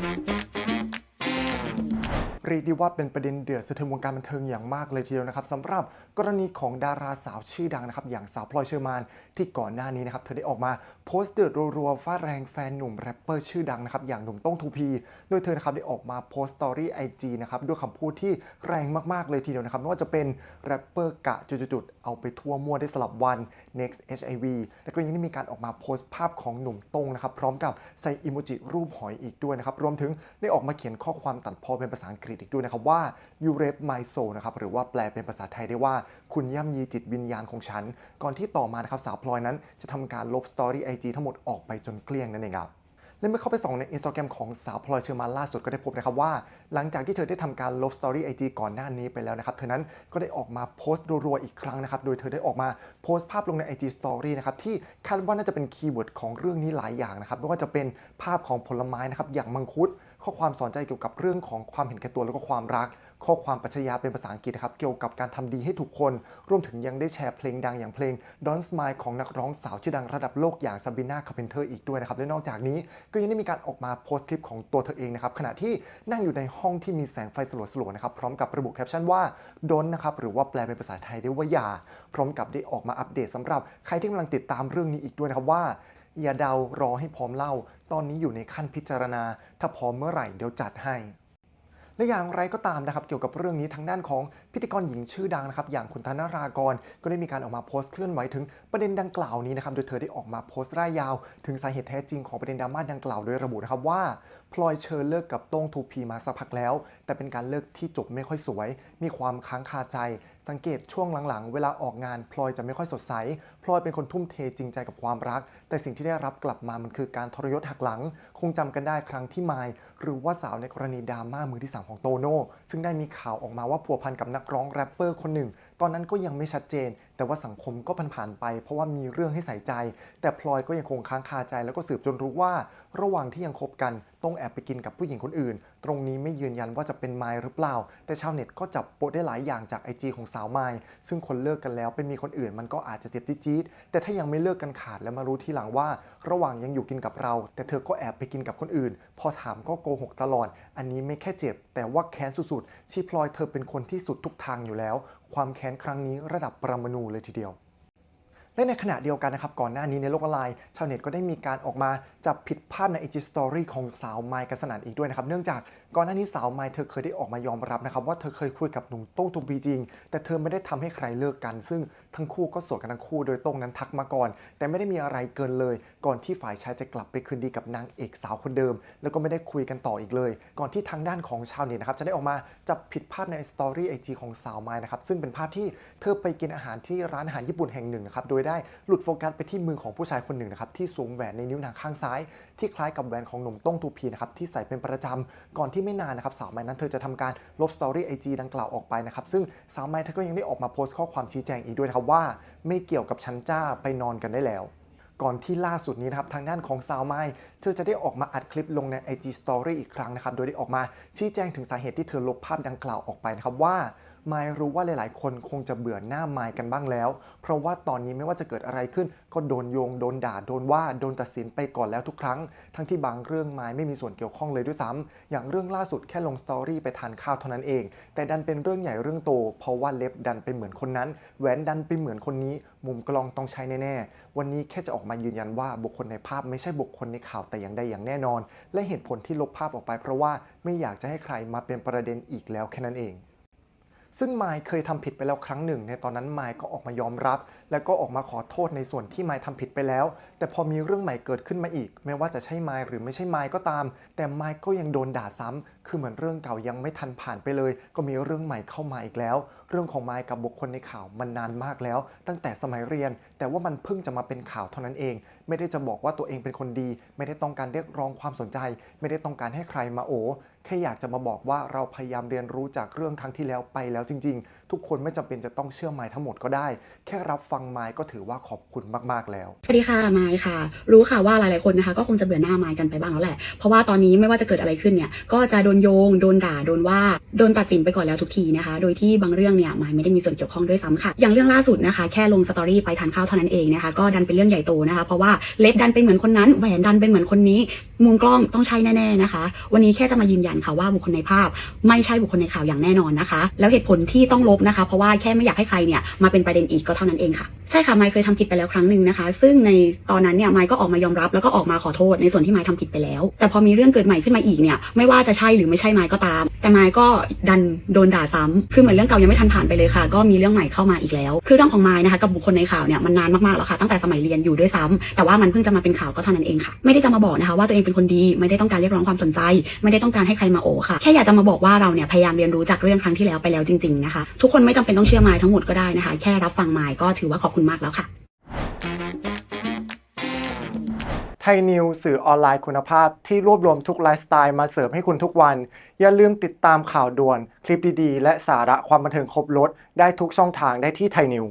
Thank you. เรียกได้ว่าเป็นประเด็นเดือดสะเทือนวงการบันเทิงอย่างมากเลยทีเดียวนะครับสำหรับกรณีของดาราสาวชื่อดังนะครับอย่างสาวพลอยเชอร์มานที่ก่อนหน้านี้นะครับเธอได้ออกมาโพสต์เดือดรัวๆฟาดแรงแฟนหนุ่มแรปเปอร์ชื่อดังนะครับอย่างหนุ่มต้องทูพีโดยเธอนะครับได้ออกมาโพสต์สตอรี่ไอจีนะครับด้วยคำพูดที่แรงมากๆเลยทีเดียวนะครับไม่ว่าจะเป็นแรปเปอร์กะจุดๆเอาไปทั่วมั่วได้สลับวัน next HIV แล้วก็ยังได้มีการออกมาโพสต์ภาพของหนุ่มตงนะครับพร้อมกับใส่อิโมจิรูปหอยอีกด้วยนะครับรวมถึงได้ออกมาเขียนข้อความตัดพอเป็นภาษาอังกฤษอีกด้วยนะครับว่า you rape my soul นะครับหรือว่าแปลเป็นภาษาไทยได้ว่าคุณย่ำยีจิตวิญญาณของฉัน ก่อนที่ต่อมานะครับสาวพลอยนั้นจะทำการลบสตอรี่ไอจีทั้งหมดออกไปจนเกลี้ยงนั่นเองครับ และเมื่อเข้าไปส่องในอินสตาแกรมของสาวพลอยเชอร์มานล่าสุดก็ได้พบนะครับว่า หลังจากที่เธอได้ทำการลบสตอรี่ไอจีก่อนหน้านี้ไปแล้วนะครับ เธอนั้นก็ได้ออกมาโพสต์รัวๆอีกครั้งนะครับ โดยเธอได้ออกมาโพสต์ภาพลงใน IG Story นะครับที่คาดว่าน่าจะเป็นคีย์เวิร์ดของเรื่องนี้หลายอย่างนะครับไม่ว่าจะเป็นภาพของผลไม้นะครับอย่างมังคุดข้อความสอนใจเกี่ยวกับเรื่องของความเห็นแก่ตัวแล้วก็ความรัก ข้อความปัชญาเป็นภาษาอังกฤษครับเกี่ยวกับการทำดีให้ทุกคน รวมถึงยังได้แชร์เพลงดังอย่างเพลง Don't Smile ของนักร้องสาวชื่อดังระดับโลกอย่างซาบิน่าคาเพนเทอร์อีกด้วยนะครับและนอกจากนี้ก็ยังได้มีการออกมาโพสต์คลิปของตัวเธอเองนะครับขณะที่นั่งอยู่ในห้องที่มีแสงไฟสลัวๆนะครับพร้อมกับระบุแคปชั่นว่า Don นะครับหรือว่าแปลเป็นภาษาไทยได้ว่าอย่า พร้อมกับได้ออกมาอัปเดตสำหรับใครที่กำลังติดตามเรื่องนี้อีกด้วยนะครับว่าอย่าเดารอให้พร้อมเล่า ตอนนี้อยู่ในขั้นพิจารณา ถ้าพร้อมเมื่อไหร่เดี๋ยวจัดให้ และอย่างไรก็ตามนะครับเกี่ยวกับเรื่องนี้ทางด้านของพิธีกรหญิงชื่อดังนะครับอย่างคุณธนารากรก็ได้มีการออกมาโพสต์เคลื่อนไหวถึงประเด็นดังกล่าวนี้นะครับโดยเธอได้ออกมาโพสต์ร่ายยาว ถึงสาเหตุแท้จริงของประเด็นดราม่าดังกล่าวโดยระบุนะครับว่า พลอยเชอร์เลิกกับโต้งทูพีมาสักพักแล้ว แต่เป็นการเลิกที่จบไม่ค่อยสวย มีความค้างคาใจ สังเกตช่วงหลังๆ เวลาออกงานพลอยจะไม่ค่อยสดใส พลอยเป็นคนทุ่มเทจริงใจกับความรัก แต่สิ่งที่ได้รับกลับมามันคือการทรยศหักหลัง คงจำกันได้ครั้งที่มายหรือว่าสาวในกรณีดราม่ามือที่สามของโตโน่ซึ่งได้มีข่าวออกมาว่าผัวพันกับนักร้องแรปเปอร์คนหนึ่ง ตอนนั้นก็ยังไม่ชัดเจน แต่ว่าสังคมก็ผ่านๆไป เพราะว่ามีเรื่องให้ใส่ใจ แต่พลอยก็ยังคงค้างคาใจแล้วก็สืบจนรู้ว่า ระหว่างที่ยังคบกันต้องแอบไปกินกับผู้หญิงคนอื่น ตรงนี้ไม่ยืนยันว่าจะเป็นไมล์หรือเปล่า แต่ชาวเน็ตก็จับโปะได้หลายอย่างจากไอจีของสาวไมล์ซึ่งคนเลิกกันแล้วไปมีคนอื่นมันก็อาจจะเจ็บจี๊ดแต่ถ้ายังไม่เลิกกันขาดแล้วมารู้ทีหลังว่า ระหว่างยังอยู่กินกับเรา แต่เธอก็แอบไปกินกับคนอื่น พอถามก็โกหกตลอด อันนี้ไม่แค่เจ็บ แต่ว่าแค้นสุดๆชีพลอยเธอเป็นคนที่สุดทุกทางอยู่แล้ว ความแค้นครั้งนี้ระดับปรมาณูเลยทีเดียว และในขณะเดียวกันนะครับก่อนหน้านี้ในโลกออนไลน์ชาวเน็ตก็ได้มีการออกมาจับผิดภาพใน IG Story ของสาวไมค์กันสนั่นอีกด้วยนะครับเนื่องจากก่อนหน้านี้สาวไมค์เธอเคยได้ออกมายอมรับนะครับว่าเธอเคยคุยกับหนุ่มโต้งทุมปีจริง แต่เธอไม่ได้ทำให้ใครเลิกกัน ซึ่งทั้งคู่ก็โสดกันทั้งคู่ โดยโต้งนั้นทักมาก่อน แต่ไม่ได้มีอะไรเกินเลย ก่อนที่ฝ่ายชายจะกลับไปคืนดีกับนางเอกสาวคนเดิม แล้วก็ไม่ได้คุยกันต่ออีกเลย ก่อนที่ทางด้านของชาวเน็ตนะครับจะได้ออกมาจับผิดภาพในสตอรี่ไอจีของสาวไมค์นะครับซึ่งเป็นภาพที่เธอไปกินอาหารที่ร้านอาหารญี่ปุ่นแห่งหนึ่งนะครับโดยได้หลุดโฟกัสไปที่มือของผู้ชายคนหนึ่งนะครับที่สวมแหวนในนิ้วนางข้างซ้าย ที่คล้ายกับแหวนของหนุ่มต้งทูพีนะครับที่ใส่เป็นประจำก่อนที่ไม่นานนะครับสาวไมค์นั้นเธอจะทำการลบสตอรี่ไอจีดังกล่าวออกไปนะครับซึ่งสาวไมค์เธอก็ยังได้ออกมาโพสต์ข้อความชี้แจงอีกด้วยนะครับว่า ไม่เกี่ยวกับชั้นจ้าไปนอนกันได้แล้วก่อนที่ล่าสุดนี้นะครับทางด้านของสาวไมค์เธอจะได้ออกมาอัดคลิปลงใน IG Story อีกครั้งนะครับ โดยได้ออกมาชี้แจงถึงสาเหตุที่เธอลบภาพดังกล่าวออกไปนะครับว่า ไมค์รู้ว่าหลาย ๆ คนคงจะเบื่อหน้าไมค์กันบ้างแล้ว เพราะว่าตอนนี้ไม่ว่าจะเกิดอะไรขึ้น ก็โดนโยง โดนด่า โดนว่า โดนตัดสินไปก่อนแล้วทุกครั้ง ทั้งที่บางเรื่องไมค์ไม่มีส่วนเกี่ยวข้องเลยด้วยซ้ำอย่างเรื่องล่าสุดแค่ลงสตอรี่ไปทานข้าวเท่านั้นเอง แต่ดันเป็นเรื่องใหญ่เรื่องโต เพราะว่าเล็บดันไปเหมือนคนนั้น แหวนดันไปเหมือนคนนี้ มุมกล้องต้องใช้แน่ ๆ วันนี้แค่จะออกมายืนยันว่าบุคคลในภาพไม่ใช่บุคคลในข่าวแต่อย่างใดอย่างแน่นอน และเหตุผลที่ลบภาพออกไป เพราะว่าไม่อยากจะให้ใครมาเป็นประเด็นอีกแล้วแค่นั้นเอง ซึ่งไมค์เคยทำผิดไปแล้วครั้งหนึ่ง ในตอนนั้นไมค์ก็ออกมายอมรับ และก็ออกมาขอโทษในส่วนที่ไมค์ทำผิดไปแล้ว แต่พอมีเรื่องใหม่เกิดขึ้นมาอีก ไม่ว่าจะใช่ไมค์หรือไม่ใช่ไมค์ก็ตาม แต่ไมค์ก็ยังโดนด่าซ้ำคือเหมือนเรื่องเก่ายังไม่ทันผ่านไปเลย ก็มีเรื่องใหม่เข้ามาอีกแล้ว เรื่องของไมค์กับบุคคลในข่าวมันนานมากแล้ว ตั้งแต่สมัยเรียน แต่ว่ามันเพิ่งจะมาเป็นข่าวเท่านั้นเอง ไม่ได้จะบอกว่าตัวเองเป็นคนดี ไม่ได้ต้องการเรียกร้องความสนใจ ไม่ได้ต้องการให้ใครมาโอแค่อยากจะมาบอกว่าเราพยายามเรียนรู้จากเรื่องครั้งที่แล้วไปแล้วจริง ๆ ทุกคนไม่จำเป็นจะต้องเชื่อไมค์ทั้งหมดก็ได้ แค่รับฟังไมค์ก็ถือว่าขอบคุณมากๆแล้วสวัสดีค่ะไมค์ค่ะ รู้ค่ะว่าหลายๆคนนะคะก็คงจะเบื่อหน้าไมค์กันไปบ้างแล้วแหละเพราะว่าตอนนี้ไม่ว่าจะเกิดอะไรขึ้นเนี่ยก็จะโดนโยง โดนด่า โดนว่า โดนตัดสินไปก่อนแล้วทุกทีนะคะ โดยที่บางเรื่องเนี่ยมายไม่ได้มีส่วนเกี่ยวข้องด้วยซ้ำค่ะ อย่างเรื่องล่าสุดนะคะ แค่ลงสตอรี่ไปทานข้าวเท่านั้นเองนะคะ ก็ดันเป็นเรื่องใหญ่โตนะคะ เพราะว่าเล็บดันเป็นเหมือนคนนั้น แหวนดันเป็นเหมือนคนนี้ มุมกล้องต้องใช่แน่ๆนะคะ วันนี้แค่จะมายืนยันค่ะว่าบุคคลในภาพ ไม่ใช่บุคคลในข่าวอย่างแน่นอนนะคะ แล้วเหตุผลที่ต้องลบนะคะ เพราะว่าแค่ไม่อยากให้ใครเนี่ยมาเป็นประเด็นอีกก็เท่านั้นเองค่ะ ใช่ค่ะไมค์เคยทำผิดไปแล้วครั้งหนึ่งนะคะ ซึ่งในตอนนั้นเนี่ยไมค์ก็ออกมายอมรับแล้วก็ออกมาขอโทษในส่วนที่ไมค์ทำผิดไปแล้ว แต่พอมีเรื่องเกิดใหม่ขึ้นมาอีกเนี่ยไม่ว่าจะใช่หรือไม่ใช่ไมค์ก็ตาม แต่ไมค์ก็ดันโดนด่าซ้ำคือเหมือนเรื่องเก่ายังไม่ทันผ่านไปเลยค่ะ ก็มีเรื่องใหม่เข้ามาอีกแล้ว คือเรื่องของไมค์นะคะกับบุคคลในข่าวเนี่ยมันนานมากๆแล้วค่ะตั้งแต่สมัยเรียนอยู่ด้วยซ้ำแต่ว่ามันเพิ่งจะมาเป็นข่าวก็เท่านั้นเองค่ะ ไม่ได้จะมาบอกนะคะว่าตัวเองเป็นคนดี ไม่ได้ต้องการเรียกร้องความสนใจ ไม่ได้ต้องการให้ใครมาโอค่ะ แค่อยากจะมาบอกว่าเราเนี่ยพยายามเรียนรู้จากเรื่องครั้งที่แล้วไปแล้วจริงๆนะคะทุกคนไม่จำเป็นต้องเชื่อไมค์ทั้งหมดก็ได้นะคะ แค่รับฟังไมค์ก็ถือว่าขอบคุณมากแล้วค่ะไทยนิวสื่อออนไลน์คุณภาพที่รวบรวมทุกไลฟ์สไตล์มาเสิร์ฟให้คุณทุกวัน อย่าลืมติดตามข่าวด่วน คลิปดีๆ และสาระความบันเทิงครบรถได้ทุกช่องทางได้ที่ไทยนิว